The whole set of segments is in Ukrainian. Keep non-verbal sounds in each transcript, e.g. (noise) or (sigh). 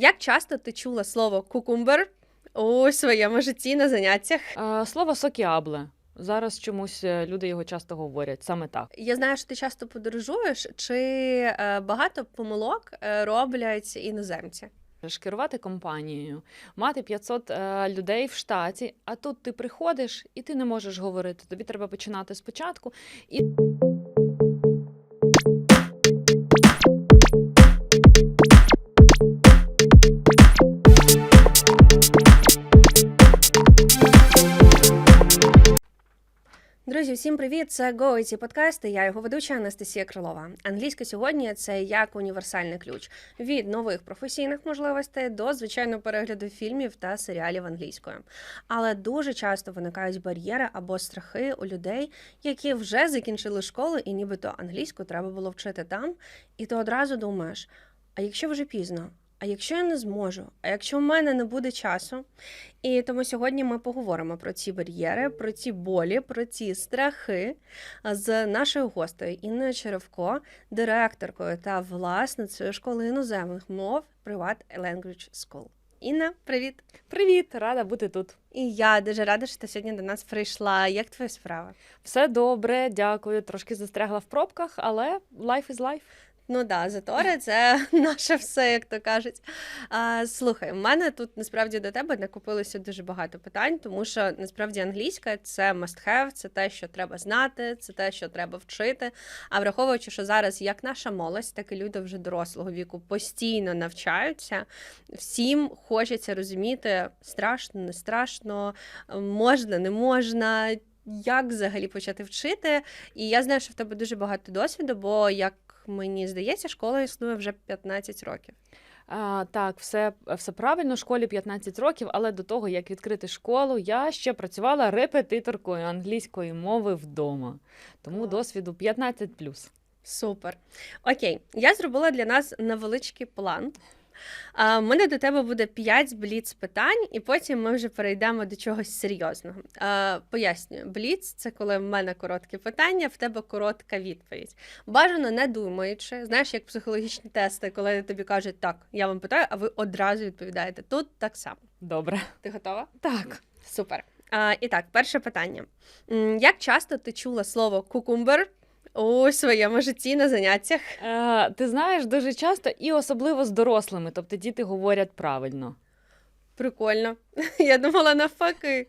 Як часто ти чула слово кукумбер у своєму житті на заняттях? Е, Слово сокіабле. Зараз чомусь е, люди його часто говорять саме так. Я знаю, що ти часто подорожуєш, чи е, багато помилок е, роблять іноземці? Ж Керувати компанією, мати 500 е, людей в штаті, а тут ти приходиш і ти не можеш говорити. Тобі треба починати спочатку. І Друзі, всім привіт! Це GoIT подкасти. Я його ведуча Анастасія Крилова. Англійська сьогодні це як універсальний ключ від нових професійних можливостей до звичайно перегляду фільмів та серіалів англійською. Але дуже часто виникають бар'єри або страхи у людей, які вже закінчили школу, і нібито англійську треба було вчити там. І ти одразу думаєш: а якщо вже пізно? А якщо я не зможу, а якщо в мене не буде часу, і тому сьогодні ми поговоримо про ці бар'єри, про ці болі, про ці страхи з нашою гостею Інною Черевко, директоркою та власницею школи іноземних мов Privat Language School. Інна, привіт! привіт, рада бути тут. І я дуже рада, що ти сьогодні до нас прийшла. Як твоя справа? Все добре, дякую. Трошки застрягла в пробках, але life is life. Ну да, затори це (laughs) наше все, як то кажуть. А, слухай, в мене тут насправді до тебе накопилося дуже багато питань, тому що насправді англійська це must have, це те, що треба знати, це те, що треба вчити. А враховуючи, що зараз як наша молодь, так і люди вже дорослого віку постійно навчаються, всім хочеться розуміти, страшно, не страшно, можна, не можна. Як взагалі почати вчити? І я знаю, що в тебе дуже багато досвіду, бо як мені здається, школа існує вже 15 років. А, так, все, все правильно, школі 15 років, але до того, як відкрити школу, я ще працювала репетиторкою англійської мови вдома. Тому досвіду 15 Супер. Окей, я зробила для нас невеличкий план. У мене до тебе буде 5 бліц питань, і потім ми вже перейдемо до чогось серйозного. Пояснюю, бліц це коли в мене коротке питання, в тебе коротка відповідь. Бажано не думаючи, знаєш, як психологічні тести, коли тобі кажуть, так, я вам питаю, а ви одразу відповідаєте. Тут так само. Добре. Ти готова? Так. Супер. І так, перше питання. Як часто ти чула слово кукумбер у своєму житті на заняттях? Е, ти знаєш, дуже часто і особливо з дорослими, тобто діти говорять правильно. Прикольно. (laughs) Я думала навпаки.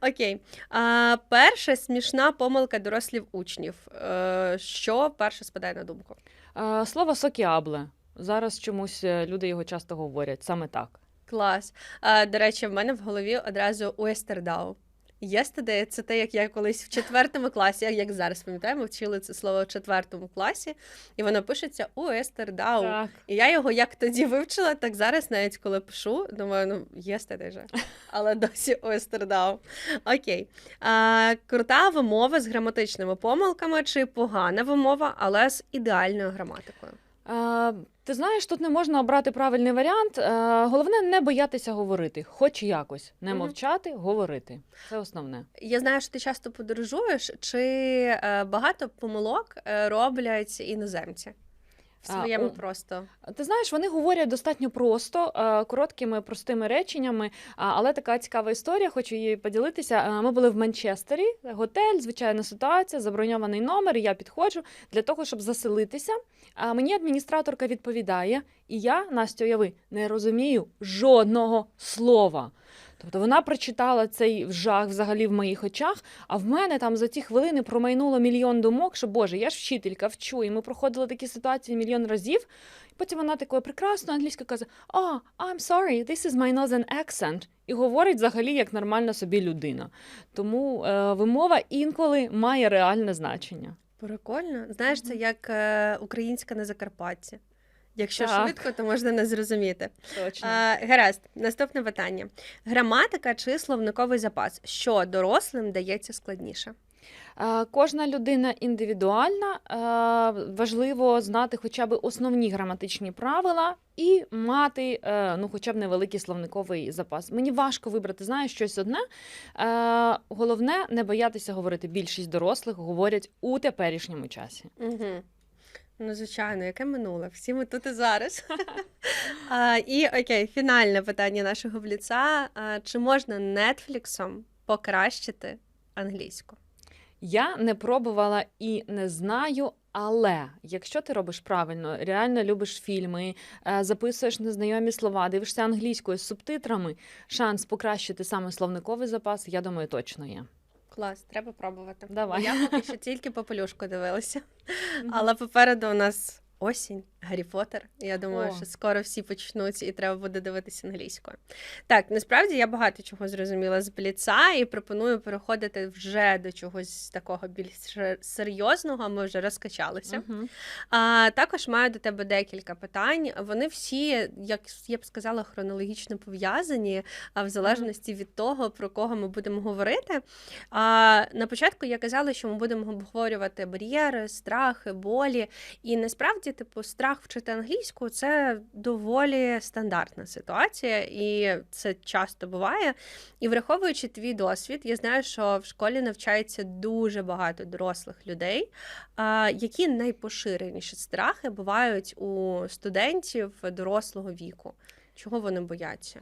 Окей. А, перша смішна помилка дорослів учнів. Е, що перше спадає на думку? Е, слово сокіабле. Зараз чомусь е, люди його часто говорять саме так. Клас. А, до речі, в мене в голові одразу Уестердау. Yesterday – це те, як я колись в четвертому класі, як зараз пам'ятаємо, вчили це слово в четвертому класі, і воно пишеться Уестердау. Так. І я його як тоді вивчила, так зараз, навіть коли пишу, думаю, ну yesterday же. (laughs) Але досі Ойстердау. Окей. А, крута вимова з граматичними помилками чи погана вимова, але з ідеальною граматикою. Е, ти знаєш, тут не можна обрати правильний варіант. Е, головне не боятися говорити, хоч якось. Не мовчати, говорити. Це основне. Я знаю, що ти часто подорожуєш, чи е, багато помилок роблять іноземці в А, своєму просто. Ти знаєш, вони говорять достатньо просто, е, короткими, простими реченнями. Але така цікава історія, хочу її поділитися. Е, Ми були в Манчестері, готель, звичайна ситуація, заброньований номер. Я підходжу для того, щоб заселитися. А мені адміністраторка відповідає, і я, Настя, уяви, не розумію жодного слова. Тобто вона прочитала цей жах взагалі в моїх очах, а в мене там за ті хвилини промайнуло мільйон думок, що Боже, я ж вчителька, вчу, і ми проходили такі ситуації мільйон разів. Потім вона такою прекрасною англійською каже: Oh, I'm sorry, this is my northern accent. І говорить взагалі як нормальна собі людина. Тому е, вимова інколи має реальне значення. Прикольно. Знаєш, це як е, українська на Закарпатті. Якщо Так. швидко, то можна не зрозуміти. Точно. А, гаразд, наступне питання: граматика чи словниковий запас? Що дорослим дається складніше? Кожна людина індивідуальна. Важливо знати хоча б основні граматичні правила і мати е, ну, хоча б невеликий словниковий запас. Мені важко вибрати, знаєш, щось одне. Головне не боятися говорити. Більшість дорослих говорять у теперішньому часі. Угу. Ну, звичайно, яке минуле? Всі ми тут і зараз. (laughs) а, і окей, фінальне питання нашого бліца. А, чи можна Нетфліксом покращити англійську? Я не пробувала і не знаю. Але якщо ти робиш правильно, реально любиш фільми, е, записуєш незнайомі слова, дивишся англійською з субтитрами, шанс покращити саме словниковий запас, я думаю, точно є. Клас, треба пробувати. Давай. Я поки що тільки попелюшку дивилася. Але попереду у нас осінь, Гаррі Поттер. Я думаю, О. що скоро всі почнуть і треба буде дивитися англійською. Так, насправді я багато чого зрозуміла з бліца і пропоную переходити вже до чогось такого більш серйозного. Ми вже розкачалися. Мгм. А, також маю до тебе декілька питань. Вони всі, як я б сказала, хронологічно пов'язані, а в залежності від того, про кого ми будемо говорити. А, на початку я казала, що ми будемо обговорювати бар'єри, страхи, болі. І насправді, типу, страх вчити англійську це доволі стандартна ситуація, і це часто буває. І враховуючи твій досвід, я знаю, що в школі навчається дуже багато дорослих людей. Які найпоширеніші страхи бувають у студентів дорослого віку? Чого вони бояться?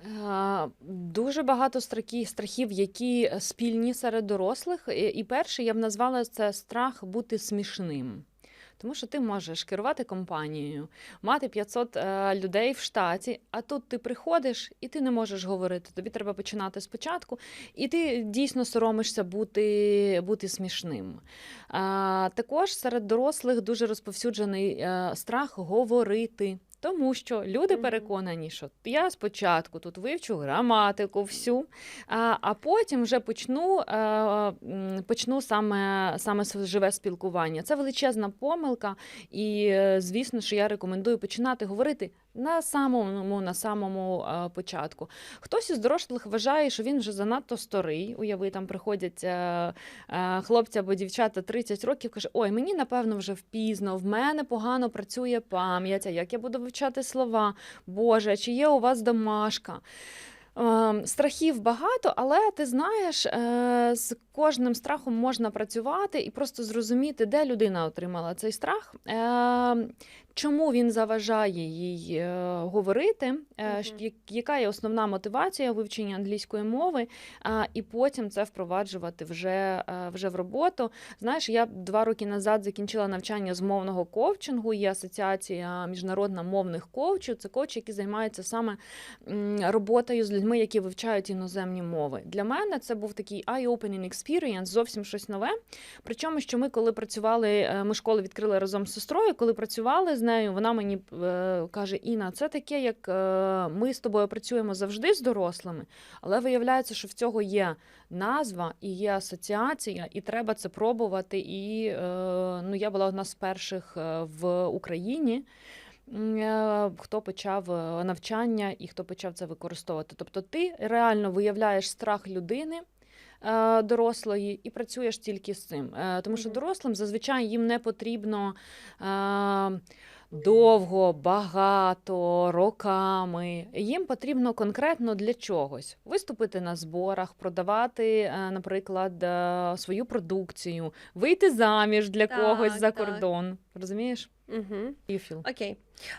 Дуже багато страхів, які спільні серед дорослих. І перший я б назвала це страх бути смішним. Тому що ти можеш керувати компанією, мати 500 е, людей в штаті, а тут ти приходиш і ти не можеш говорити. Тобі треба починати спочатку, і ти дійсно соромишся бути, бути смішним. Е, також серед дорослих дуже розповсюджений е, страх говорити. Тому що люди переконані, що я спочатку тут вивчу граматику всю, а, а потім вже почну, е, почну саме, саме живе спілкування. Це величезна помилка, і е, звісно, що я рекомендую починати говорити на самому, на самому е, початку. Хтось із дорослих вважає, що він вже занадто старий. Уяви, там приходять е, е, хлопці або дівчата 30 років, каже: Ой, мені напевно вже впізно, в мене погано працює пам'ять, а як я буду вивчати слова? Боже, чи є у вас домашка? Ем, Страхів багато, але ти знаєш, з кожним страхом можна працювати і просто зрозуміти, де людина отримала цей страх, е, чому він заважає їй е, говорити, е, яка є основна мотивація вивчення англійської мови, і потім це впроваджувати вже, вже в роботу. Знаєш, я два роки назад закінчила навчання з мовного коучингу. Є асоціація міжнародна мовних коучів. Це коучі, які займаються саме роботою з людьми, які вивчають іноземні мови. Для мене це був такий eye-opening experience, зовсім щось нове. Причому, що ми, коли працювали, е, ми школу відкрили разом з сестрою. Коли працювали з нею, вона мені е, каже: Інна, це таке, як е, ми з тобою працюємо завжди з дорослими, але виявляється, що в цього є назва і є асоціація, і треба це пробувати. І ну, я була одна з перших в Україні. Хто почав навчання і хто почав це використовувати. Тобто ти реально виявляєш страх людини дорослої і працюєш тільки з цим. Е, Тому що дорослим зазвичай їм не потрібно. е, Довго, багато, роками. Їм потрібно конкретно для чогось виступити на зборах, продавати, е, наприклад, е, свою продукцію, вийти заміж для Так, когось за так. кордон. Розумієш? Угу. Feel. Окей.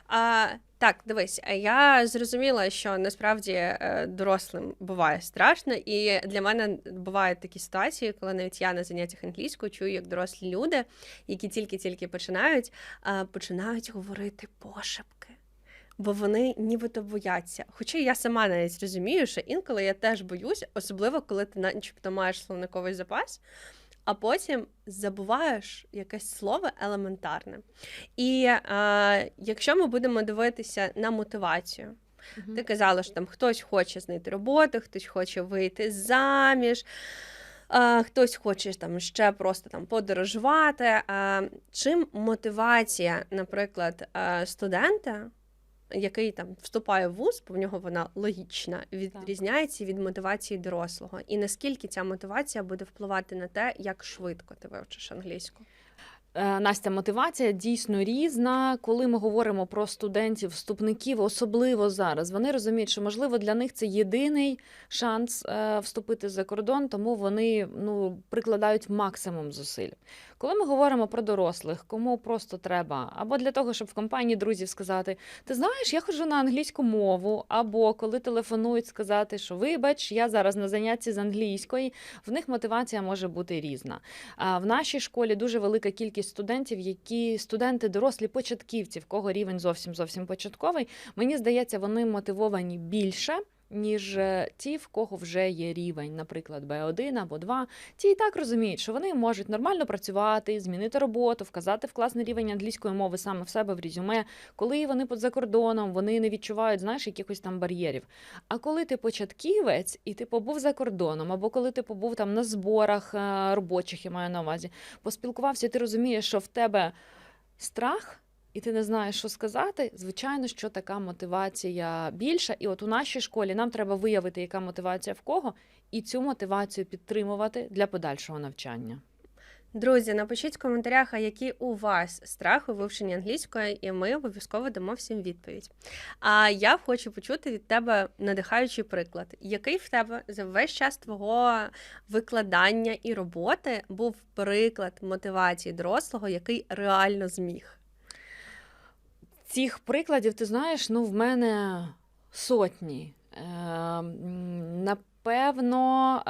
А, так, дивись, я зрозуміла, що насправді е, дорослим буває страшно, і для мене бувають такі ситуації, коли навіть я на заняттях англійською чую, як дорослі люди, які тільки-тільки починають, а, починають говорити пошепки. Бо вони нібито бояться. Хоча я сама навіть розумію, що інколи я теж боюсь, особливо коли ти начебто маєш словниковий запас, а потім забуваєш якесь слово елементарне. І е, якщо ми будемо дивитися на мотивацію, Мгм. ти казала, що там хтось хоче знайти роботу, хтось хоче вийти заміж. Хтось хоче там ще просто там подорожувати. Чим мотивація, наприклад, студента, який там вступає в вуз, бо в нього вона логічна, відрізняється від мотивації дорослого, і наскільки ця мотивація буде впливати на те, як швидко ти вивчиш англійську? Е, Настя, мотивація дійсно різна. Коли ми говоримо про студентів, вступників, особливо зараз, вони розуміють, що можливо для них це єдиний шанс е, вступити за кордон, тому вони ну прикладають максимум зусиль. Коли ми говоримо про дорослих, кому просто треба, або для того, щоб в компанії друзів сказати: Ти знаєш, я ходжу на англійську мову, або коли телефонують сказати, що вибач, я зараз на занятті з англійської, в них мотивація може бути різна. А в нашій школі дуже велика кількість студентів, які студенти дорослі початківці, в кого рівень зовсім зовсім початковий. Мені здається, вони мотивовані більше. Ніж е, ті, в кого вже є рівень, наприклад, Б1 або 2, ті і так розуміють, що вони можуть нормально працювати, змінити роботу, вказати в класний рівень англійської мови саме в себе в резюме. Коли вони за кордоном, вони не відчувають знаєш, якихось там бар'єрів. А коли ти початківець і ти побув за кордоном, або коли ти побув там на зборах е, робочих, я маю на увазі, поспілкувався, ти розумієш, що в тебе страх. І ти не знаєш, що сказати. Звичайно, що така мотивація більша. І от у нашій школі нам треба виявити, яка мотивація в кого, і цю мотивацію підтримувати для подальшого навчання. Друзі, напишіть в коментарях, а які у вас страхи у вивченні англійської, і ми обов'язково дамо всім відповідь. А я хочу почути від тебе надихаючий приклад, який в тебе за весь час твого викладання і роботи був приклад мотивації дорослого, який реально зміг. Цих прикладів, ти знаєш, ну в мене сотні. Е, м, Напевно,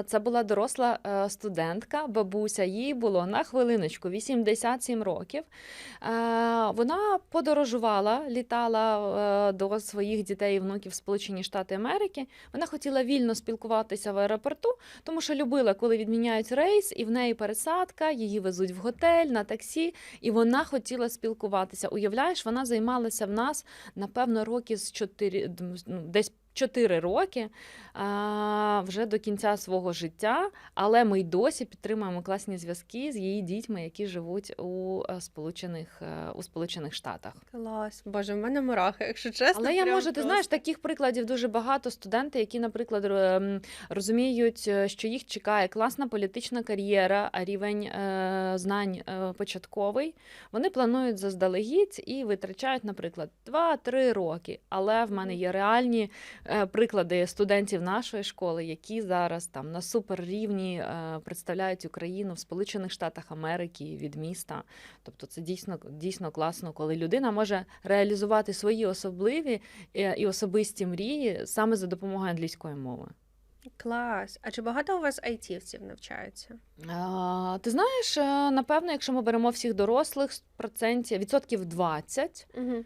е, це була доросла е, студентка, бабуся, їй було на хвилиночку 87 років. Е, Вона подорожувала, літала до своїх дітей і внуків в Сполучені Штати Америки. Вона хотіла вільно спілкуватися в аеропорту, тому що любила, коли відміняють рейс, і в неї пересадка, її везуть в готель на таксі, і вона хотіла спілкуватися. Уявляєш, вона займалася в нас напевно роки з 4, ну, десь 4 роки а, вже до кінця свого життя, але ми й досі підтримуємо класні зв'язки з її дітьми, які живуть у е, Сполучених е, у Сполучених Штатах. Клас, боже, в мене мурахи, якщо чесно. Але я можу, ти знаєш, таких прикладів дуже багато. Студенти, які, наприклад, ем, розуміють, е, що їх чекає класна політична кар'єра, а рівень е, знань е, початковий. Вони планують заздалегідь і витрачають, наприклад, 2-3 роки. Але в мене є реальні е, приклади студентів нашої школи, які зараз там на суперрівні е, представляють Україну в Сполучених Штатах Америки від міста. Тобто це дійсно дійсно класно, коли людина може реалізувати свої особливі е, і особисті мрії саме за допомогою англійської мови. Клас. А чи багато у вас айтівців навчаються? А, ти знаєш, е, напевно, якщо ми беремо всіх дорослих процентів відсотків 20, Угу.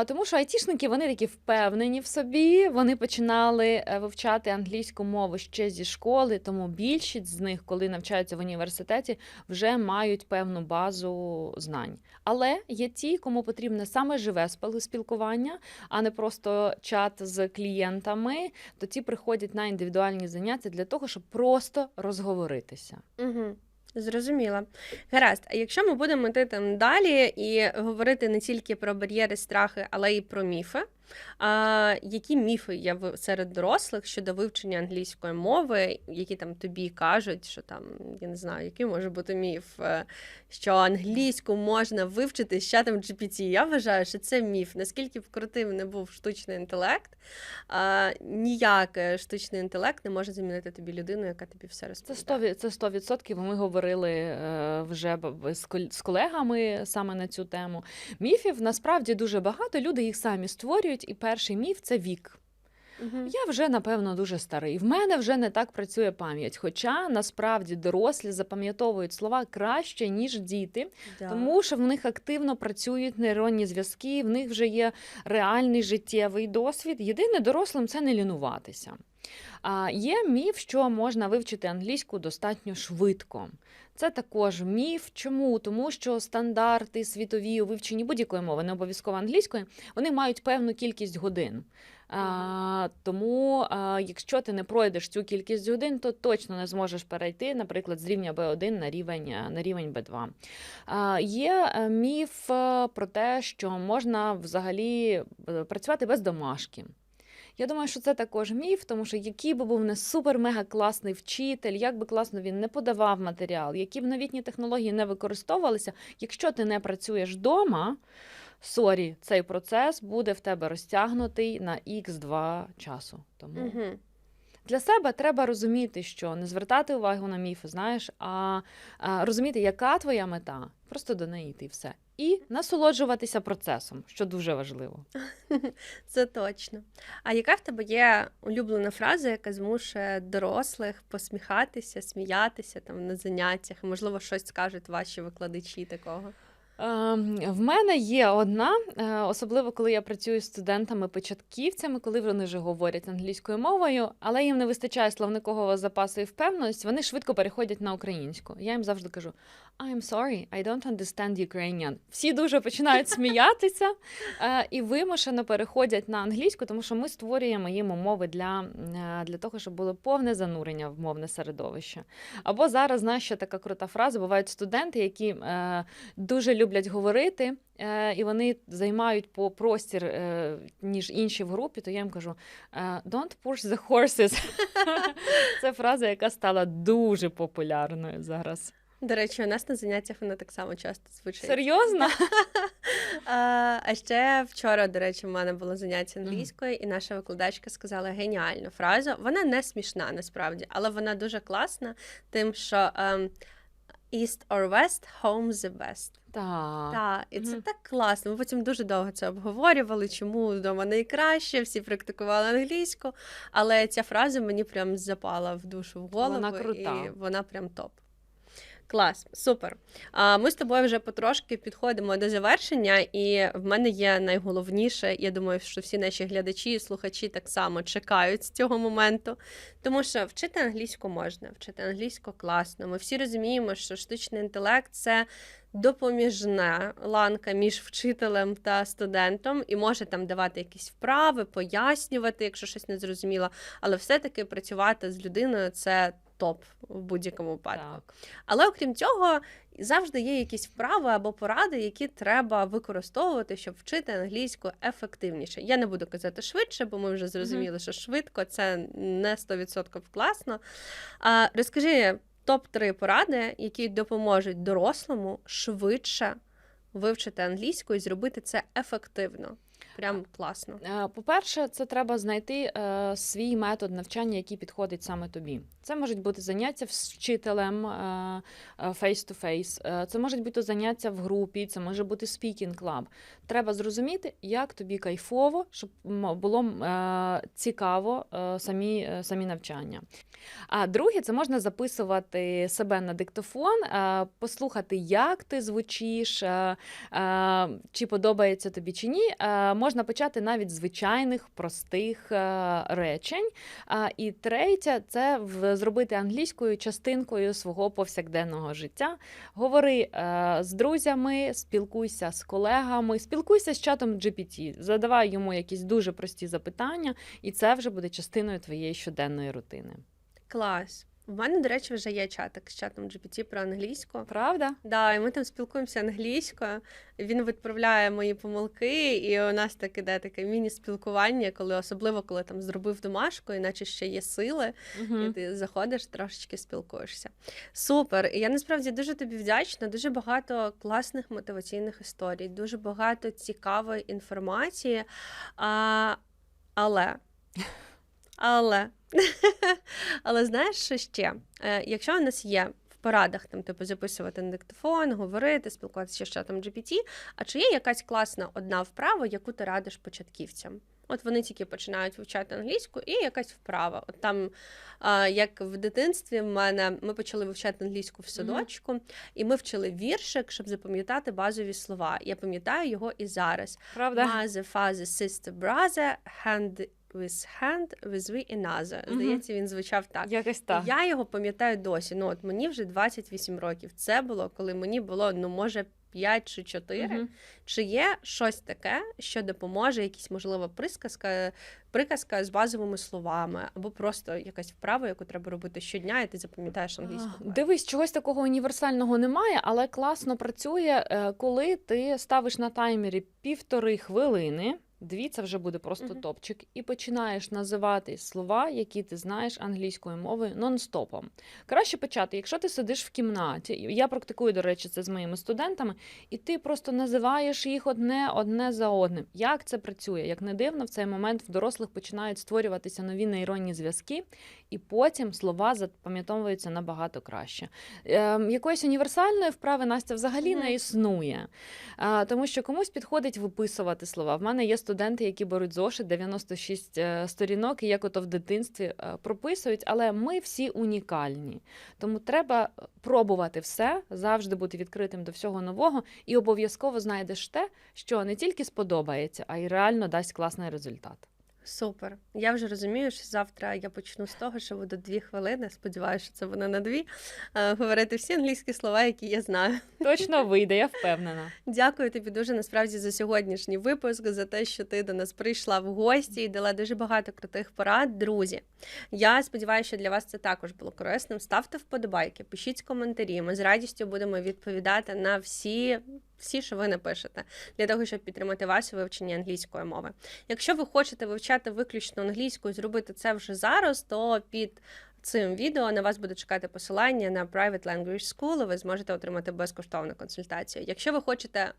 Е, Тому що айтішники вони такі впевнені в собі. Вони починали е, вивчати англійську мову ще зі школи, тому більшість з них, коли навчаються в університеті, вже мають певну базу знань. Але є ті, кому потрібне саме живе спіл- спілкування, а не просто чат з клієнтами, то ті приходять на індивідуальні заняття для того, щоб просто розговоритися. Угу. Зрозуміла. Гаразд, а якщо ми будемо йти там далі і говорити не тільки про бар'єри, страхи, але й про міфи. А, які міфи є серед дорослих щодо вивчення англійської мови, які там тобі кажуть, що там, я не знаю, який може бути міф, е, що англійську можна вивчити з чатом GPT. Я вважаю, що це міф. Наскільки б крутим не був штучний інтелект, а, ніяк е, штучний інтелект не може замінити тобі людину, яка тобі все Це розповідає. 100%, це 100%. Ми говорили е, вже з колегами саме на цю тему. Міфів насправді дуже багато. Люди їх самі створюють. І перший міф це вік. Мгм. Я вже напевно дуже старий. В мене вже не так працює пам'ять. Хоча насправді дорослі запам'ятовують слова краще ніж діти, Да. тому що в них активно працюють нейронні зв'язки, в них вже є реальний життєвий досвід. Єдине дорослим це не лінуватися. А є міф, що можна вивчити англійську достатньо швидко. Це також міф. Чому? Тому що стандарти світові у вивченні будь-якої мови, не обов'язково англійської, вони мають певну кількість годин. А, тому, а, якщо ти не пройдеш цю кількість годин, то точно не зможеш перейти, наприклад, з рівня B1 на рівень, на рівень B2. А, є е, міф е, про те, що можна взагалі е, працювати без домашки. Я думаю, що це також міф, тому що який би був не супер-мега класний вчитель, як би класно він не подавав матеріал, які б новітні технології не використовувалися, якщо ти не працюєш вдома, сорі, цей процес буде в тебе розтягнутий на x2 часу. Тому Угу. для себе треба розуміти, що не звертати увагу на міфи, знаєш, а, а розуміти, яка твоя мета, просто до неї йти і все. І насолоджуватися процесом, що дуже важливо. (laughs) Це точно. А яка в тебе є улюблена фраза, яка змушує дорослих посміхатися, сміятися там на заняттях? Можливо, щось скажуть ваші викладачі такого? Ем, В мене є одна, е, особливо коли я працюю з студентами-початківцями, коли вони вже говорять англійською мовою, але їм не вистачає словникового запасу і впевненості, вони швидко переходять на українську. Я їм завжди кажу: I'm sorry, I don't understand Ukrainian. Всі дуже починають (laughs) сміятися е, і вимушено переходять на англійську, тому що ми створюємо їм умови для, е, для того, щоб було повне занурення в мовне середовище. Або зараз, знаєш, ще така крута фраза: бувають студенти, які е, дуже люблять говорити, і вони займають по простір, ніж інші в групі, то я їм кажу: Don't push the horses. (laughs) Це фраза, яка стала дуже популярною зараз. До речі, у нас на заняттях вона так само часто звучить. Серйозно? (laughs) А, а ще вчора, до речі, в мене було заняття англійською, і наша викладачка сказала геніальну фразу. Вона не смішна насправді, але вона дуже класна, тим, що ем, East or West, home the best. Так. Так, і це Мгм. так класно. Ми потім дуже довго це обговорювали, чому вдома найкраще, всі практикували англійську. Але ця фраза мені прям запала в душу в голову, Вона крута. і вона прям топ. Клас, супер. А ми з тобою вже потрошки підходимо до завершення, і в мене є найголовніше. Я думаю, що всі наші глядачі і слухачі так само чекають з цього моменту. Тому що вчити англійську можна, вчити англійську класно. Ми всі розуміємо, що штучний інтелект це допоміжна ланка між вчителем та студентом, і може там давати якісь вправи, пояснювати, якщо щось не зрозуміло, але все-таки працювати з людиною це топ в будь-якому випадку. Так. Але окрім цього, завжди є якісь вправи або поради, які треба використовувати, щоб вчити англійську ефективніше. Я не буду казати швидше, бо ми вже зрозуміли, що швидко це не 100% класно. А розкажи топ-3 поради, які допоможуть дорослому швидше вивчити англійську і зробити це ефективно. Прям класно. Е, По-перше, це треба знайти е, свій метод навчання, який підходить саме тобі. Це можуть бути заняття з вчителем е, face-to-face, це можуть бути заняття в групі, це може бути speaking club. Треба зрозуміти, як тобі кайфово, щоб було цікаво самі, самі навчання. А друге, це можна записувати себе на диктофон, послухати, як ти звучиш, чи подобається тобі чи ні. Можна почати навіть звичайних простих е, речень. І третє це зробити англійською частинкою свого повсякденного життя. Говори е, з друзями, спілкуйся з колегами, спілкуйся з чатом GPT, задавай йому якісь дуже прості запитання, і це вже буде частиною твоєї щоденної рутини. Клас. У мене, до речі, вже є чатик з чатом GPT про англійську. Правда? Да, і ми там спілкуємося англійською. Він відправляє мої помилки, і у нас так іде таке міні-спілкування, коли особливо коли там зробив домашку, іначе ще є сили, і Угу. ти заходиш, трошечки спілкуєшся. Супер. І я насправді дуже тобі вдячна. Дуже багато класних мотиваційних історій, дуже багато цікавої інформації. А, але. Але. (laughs) Але знаєш, що ще? Е, Якщо у нас є в порадах там, типу, записувати на диктофон, говорити, спілкуватися з чатом GPT, а чи є якась класна одна вправа, яку ти радиш початківцям? От вони тільки починають вивчати англійську, і якась вправа. От там, як в дитинстві, в мене ми почали вивчати англійську в садочку, і ми вчили віршик, щоб запам'ятати базові слова. Я пам'ятаю його і зараз. Правда? Mother, father, sister, brother, hand with hand, with we another. Здається, він звучав так. Якось так. Я його пам'ятаю досі. Ну, от мені вже 28 років. Це було, коли мені було, ну, може, 5 чи 4. Мгм. Чи є щось таке, що допоможе, якісь, можливо, присказка, приказка з базовими словами, або просто якась вправа, яку треба робити щодня, і ти запам'ятаєш англійську. Мову? Дивись, чогось такого універсального немає, але класно працює, е, коли ти ставиш на таймері півтори хвилини. Дві це вже буде просто Мгм. топчик. І починаєш називати слова, які ти знаєш англійською мовою нон-стопом. Краще почати, якщо ти сидиш в кімнаті, я практикую, до речі, це з моїми студентами, і ти просто називаєш їх одне одне за одним. Як це працює? Як не дивно, в цей момент в дорослих починають створюватися нові нейронні зв'язки, і потім слова запам'ятовуються набагато краще. Ем, якоїсь універсальної вправи Настя взагалі Мгм. не існує, а, тому що комусь підходить виписувати слова. В мене є студенти, які беруть зошит 96 е, сторінок, і як ото в дитинстві е, прописують, але ми всі унікальні. Тому треба е, пробувати все, завжди бути відкритим до всього нового, і обов'язково знайдеш те, що не тільки сподобається, а й реально дасть класний результат. Супер. Я вже розумію, що завтра я почну з того, що буду дві хвилини. Сподіваюся, що це буде на дві. е, Говорити всі англійські слова, які я знаю. Точно (laughs) вийде, я впевнена. Дякую тобі дуже насправді за сьогоднішній випуск, за те, що ти до нас прийшла в гості і дала дуже багато крутих порад. Друзі, я сподіваюся, що для вас це також було корисним. Ставте вподобайки, пишіть коментарі. Ми з радістю будемо відповідати на всі. Всі, що ви напишете, для того, щоб підтримати вас у вивченні англійської мови. Якщо ви хочете вивчати виключно англійську і зробити це вже зараз, то під цим відео на вас буде чекати посилання на Private Language School, і ви зможете отримати безкоштовну консультацію. Якщо ви хочете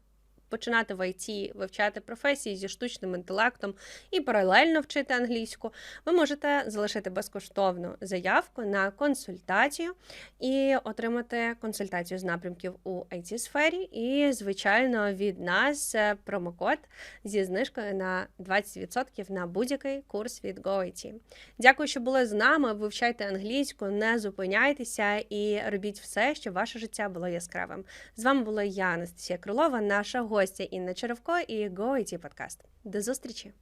починати в IT, вивчати професії зі штучним інтелектом і паралельно вчити англійську, ви можете залишити безкоштовну заявку на консультацію і отримати консультацію з напрямків у it сфері І, звичайно, від нас е, промокод зі знижкою на 20% на будь-який курс від GoIT. Дякую, що були з нами. Вивчайте англійську, не зупиняйтеся і робіть все, щоб ваше життя було яскравим. З вами була я, Анастасія Крилова, наша гостя Інна Черевко і GoIT подкаст. До зустрічі!